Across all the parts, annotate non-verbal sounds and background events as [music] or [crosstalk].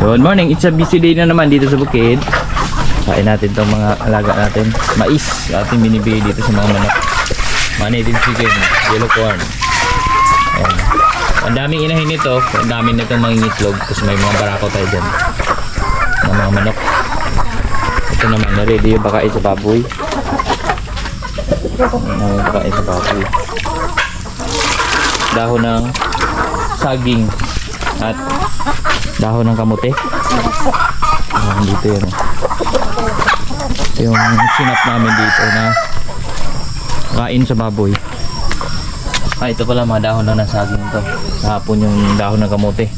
Good morning, it's a busy day na naman dito sa bukid. Kain natin tong mga alaga natin. Mais, ating binibigay dito sa mga manok. Manay din chicken, yellow corn. Ayan. Ang daming inahin nito, ang daming nitong mangingitlog. Tapos may mga barako tayo dyan. Ng mga manok. Ito naman, na-ready yung bakain sa baboy. Yung bakain sa baboy. Dahon ng saging at dahon ng kamote. Ayan, dito. Ito yung sinap namin dito na kain sa baboy. Ah, ito pala mga dahon ng saging to. Kahapon yung dahon ng kamote.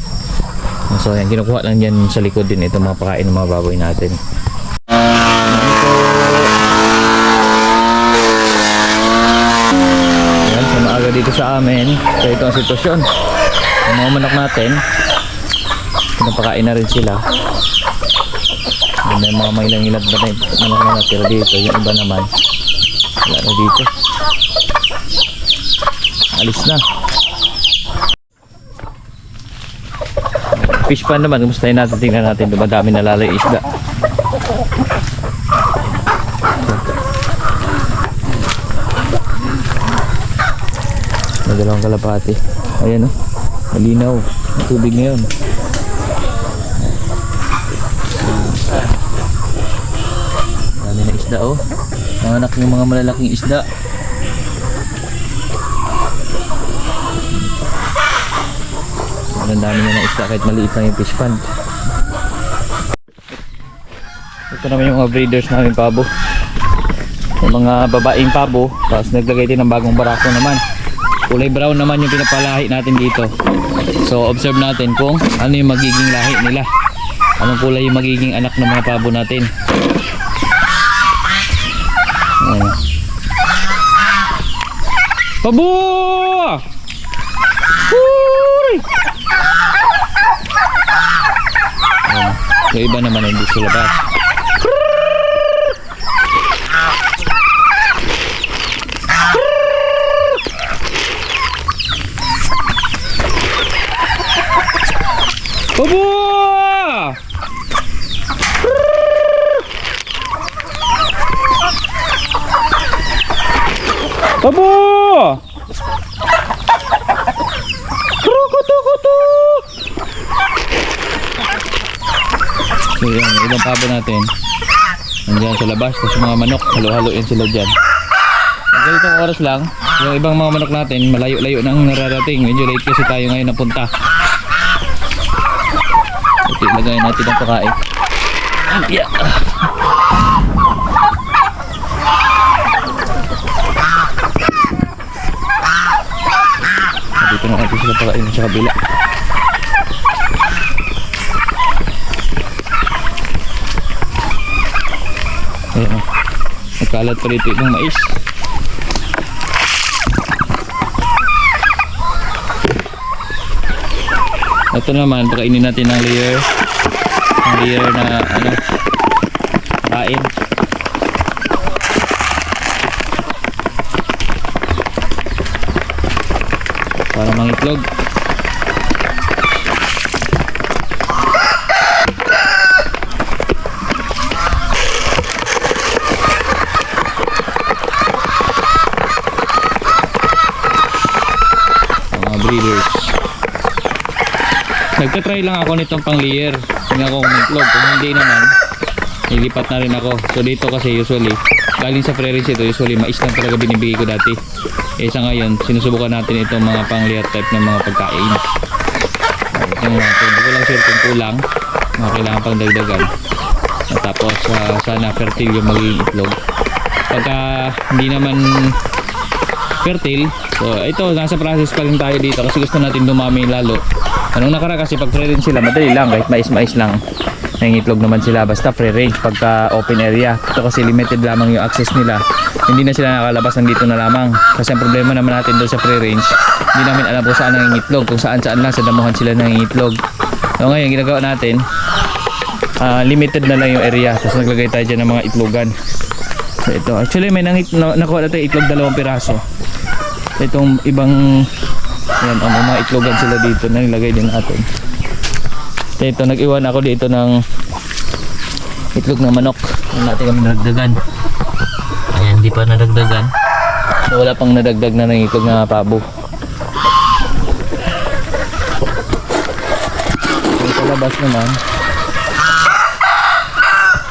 So, yan, kinukuha lang yan sa likod din ito mga pakain ng mga baboy natin. Yan, so maaga dito sa amin. So, ito ang sitwasyon. Yung mga manok natin, pinapakain na rin sila. May mga mailang ilad ba na manok na natira dito. Yung iba naman, wala na dito. Alis na. Fish pan naman, kumustahin natin, tingnan natin, dumadami nalalay isda. May dalawang kalapati. Ayan o. Malinaw. Ang tubig ngayon. Dami na isda oh. Mga anak yung mga malalaking isda. Ang dami na ng isda kahit maliit lang yung fish pond. Ito naman yung mga breeders namin pabo. Yung mga babaeng pabo, tapos naglagay din ng bagong barako naman. Kulay brown naman yung pinapalahi natin dito. So observe natin kung ano yung magiging lahi nila. Anong kulay yung magiging anak ng mga pabo natin. Huri! Ayan. Yung iba naman hindi sa labas. Pabo! Pabo! Kutu-kutu! So yan, ibang pabo natin. Nandiyan sa labas, tapos mga manok, halo-haloin sila dyan. Sa ganitong oras lang, yung ibang mga manok natin, malayo-layo nang nararating. Medyo late kasi tayo ngayon napunta. Ito ilagay natin ang pakain. Yeah. Dito na natin sila pakain sa kabila. Ayan. oh. Nagkalat pa dito yung mais. Ito naman, pakainin natin ng layer. Ang layer na ano, kain. Para mangitlog. Mga breeders. Nagtatry lang ako nitong pang layer. Tingnan ko kung itlog. Kung hindi naman, nilipat na rin ako. So dito kasi usually, galing sa pre-range ito, usually mais lang talaga binibigay ko dati. Eh sa ngayon, sinusubukan natin itong mga pang layer type ng mga pagkain. Ito nga, so, hindi ko lang sure kung kulang. Mga kailangan pang dagdagan. At tapos, ah, sana fertile yung magiging itlog. Pagka hindi naman fertile. So ito, nasa process pa rin tayo dito kasi gusto natin dumami lalo. Anong nakara kasi pag range sila, madali lang kahit mais-mais lang. Nangitlog naman sila basta free range pagka open area. Ito kasi limited lamang yung access nila. Hindi na sila nakalabas ng dito na lamang. Kasi ang problema naman natin doon sa free range, hindi namin alam kung saan nangingitlog, kung saan saan lang sa damuhan sila nangingitlog. So ngayon, ginagawa natin, ah, limited na lang yung area. Tapos naglagay tayo dyan ng mga itlogan. So ito, actually may nangit, na, nakuha na tayo itlog dalawang piraso. Itong ibang Ayan, ang mga itlogan sila dito nilagay din natin. Ito nag-iwan ako dito ng itlog ng manok. Natin kami nadagdagan. Ayan, di pa nadagdagan. So wala pang nadagdag na ng itlog na pabo. So sa labas naman,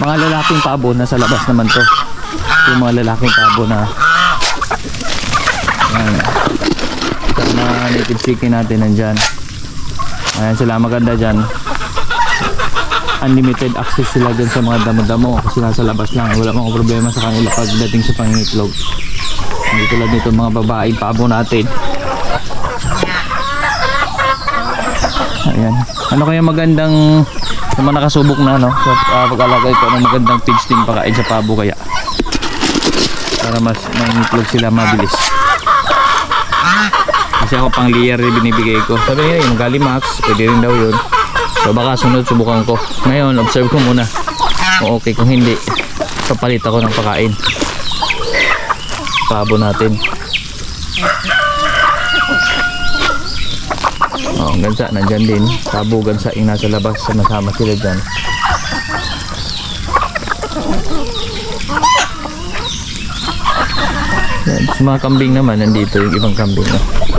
mga lalaking pabo nasa labas naman to. Yung mga lalaking pabo na Ayan. Sa mga native chicken natin nandyan. Ayan sila maganda dyan. Unlimited access sila dyan sa mga damo-damo kasi nasa labas lang. Wala mga problema sa kanila pagdating sa pangingitlog. Hindi tulad nito mga babaeng pabo natin. Ayan. Ano kaya magandang sa mga nakasubok na no sa uh, pag-alagay ko ng magandang pigs din pakain sa pabo kaya para mas mangitlog sila mabilis kasi ako pang layer binibigay ko sabi niya yung Galimax pwede rin daw yun so baka sunod subukan ko. Ngayon observe ko muna. Kung okay kung hindi papalit ako ng pakain. Pabo natin. Ang gansa nandyan din. Pabo gansa yung nasa labas sama sila dyan. Yan, mga kambing naman nandito yung ibang kambing no?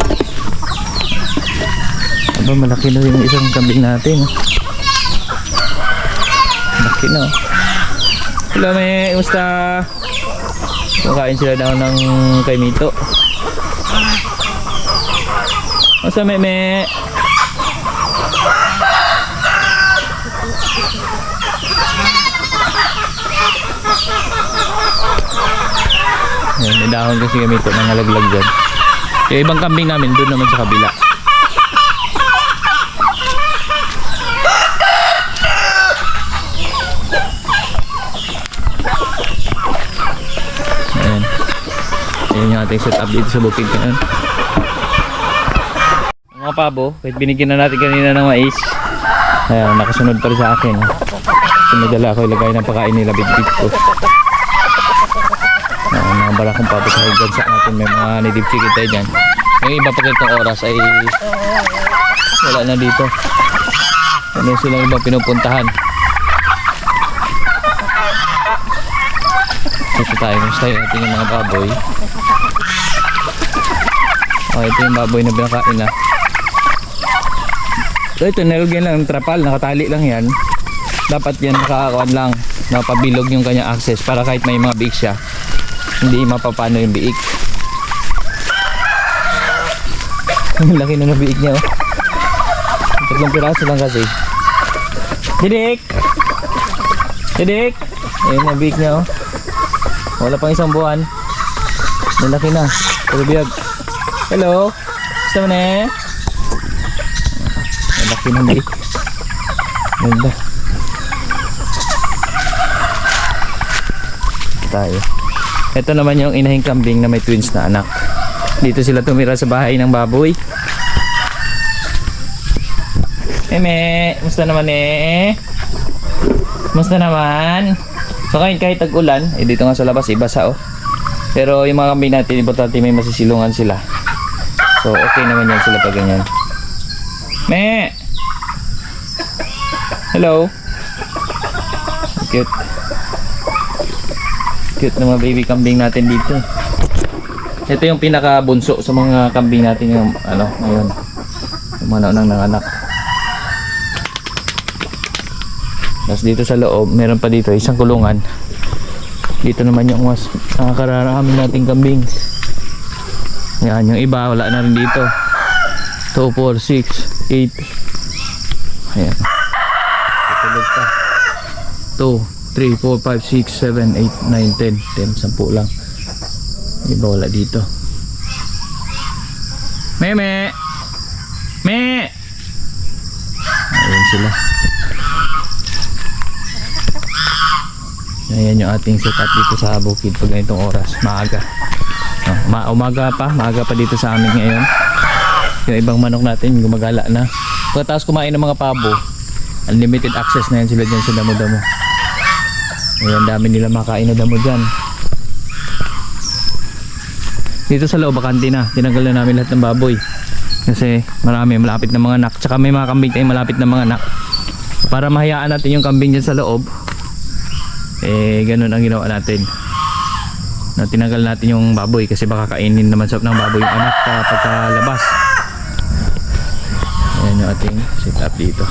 Aba, malaki na yung isang kambing natin. Malaki na. oh. Hello, may Musta? Kumakain sila daw ng kay Mito. Me, me? Yan, may dahon kasi kami ito, nangalaglag dyan. Yung ibang kambing namin, doon naman sa kabila. Ayan yung ating setup dito sa bukid ngayon. Mga pabo, kahit binigyan na natin kanina ng mais, ayan, nakasunod pa rin sa akin. So, madala ako ilagay ng pakain nila bit-bit ko. Ayan, mga barakong pabo sa higad sa natin, may mga native chicken tayo dyan. Yung iba pag itong oras ay wala na dito. Ano silang ibang pinupuntahan. Dito tayo, gusto yung ating mga baboy. Oh, ito yung baboy na binakain na. So ito, nilagyan lang ng trapal, nakatali lang yan. Dapat yan nakakakuan lang, napabilog yung kanyang access para kahit may mga biik siya, hindi mapapano yung biik. [laughs] Ang laki na ng biik niya oh. Tatlong piraso lang kasi. Didik! Didik! Ayun ang biik niya oh. Wala pang isang buwan. Malaki na. Pero biyag. Hello? Gusto mo na eh? Malaki na biik. Ganda. Tayo. Ito naman yung inahing kambing na may twins na anak. Dito sila tumira sa bahay ng baboy. Eme, musta naman eh? Musta naman? So kahit kahit tag-ulan, eh dito nga sa labas, ibasa oh. Pero yung mga kambing natin, importante may masisilungan sila. So okay naman yan sila pag ganyan. Me! Hello? Cute. Cute na mga baby kambing natin dito. Ito yung pinaka bunso sa mga kambing natin yung ano ngayon. Yung mga naunang nanganak. Tapos dito sa loob, meron pa dito isang kulungan. Dito naman yung mas nakakararami nating kambing. Yan, yung iba wala na rin dito. 2, 4, 6, 8. Ayan. Tulog pa. 2, 3, 4, 5, 6, 7, 8, 9, 10. 10, 10 lang. Iba wala dito. Meme! Me! Ayan sila. Ayan yung ating setup dito sa bukid pag ganitong oras, maaga. Ma umaga pa, maaga pa dito sa amin ngayon. Yung ibang manok natin gumagala na. Pagkatapos kumain ng mga pabo, unlimited access na yan sila dyan sa damo-damo. Ayan, dami nila makain na damo dyan. Dito sa loob, bakante na. Tinanggal na namin lahat ng baboy. Kasi marami, malapit na mga anak. Tsaka may mga kambing tayong malapit na mga anak. Para mahayaan natin yung kambing dyan sa loob, eh ganun ang ginawa natin. Na tinanggal natin yung baboy kasi baka kainin naman sa ng baboy yung anak pa pagkalabas. Ayan yung ating setup dito.